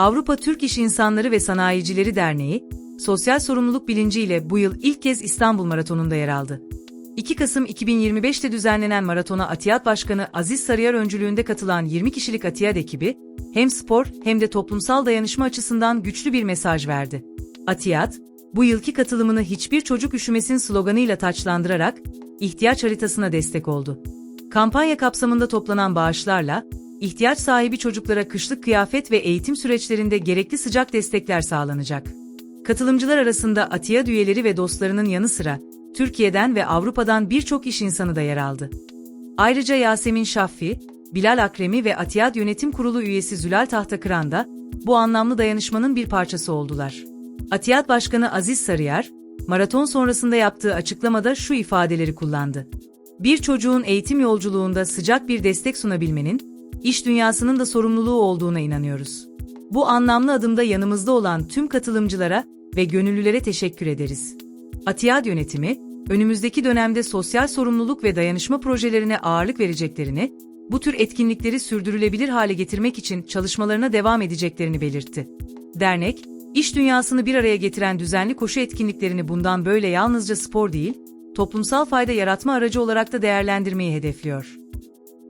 Avrupa Türk İş İnsanları ve Sanayicileri Derneği, sosyal sorumluluk bilinciyle bu yıl ilk kez İstanbul Maratonu'nda yer aldı. 2 Kasım 2025'te düzenlenen maratona Atiyat Başkanı Aziz Sarıyer öncülüğünde katılan 20 kişilik Atiyat ekibi, hem spor hem de toplumsal dayanışma açısından güçlü bir mesaj verdi. Atiyat, bu yılki katılımını hiçbir çocuk üşümesin sloganıyla taçlandırarak, ihtiyaç haritasına destek oldu. Kampanya kapsamında toplanan bağışlarla, ihtiyaç sahibi çocuklara kışlık kıyafet ve eğitim süreçlerinde gerekli sıcak destekler sağlanacak. Katılımcılar arasında Atiyat üyeleri ve dostlarının yanı sıra, Türkiye'den ve Avrupa'dan birçok iş insanı da yer aldı. Ayrıca Yasemin Şaffi, Bilal Akremi ve Atiyat Yönetim Kurulu üyesi Zülal Tahtakıran da bu anlamlı dayanışmanın bir parçası oldular. Atiyat Başkanı Aziz Sarıyer, maraton sonrasında yaptığı açıklamada şu ifadeleri kullandı. Bir çocuğun eğitim yolculuğunda sıcak bir destek sunabilmenin, iş dünyasının da sorumluluğu olduğuna inanıyoruz. Bu anlamlı adımda yanımızda olan tüm katılımcılara ve gönüllülere teşekkür ederiz. Atiyad yönetimi, önümüzdeki dönemde sosyal sorumluluk ve dayanışma projelerine ağırlık vereceklerini, bu tür etkinlikleri sürdürülebilir hale getirmek için çalışmalarına devam edeceklerini belirtti. Dernek, iş dünyasını bir araya getiren düzenli koşu etkinliklerini bundan böyle yalnızca spor değil, toplumsal fayda yaratma aracı olarak da değerlendirmeyi hedefliyor.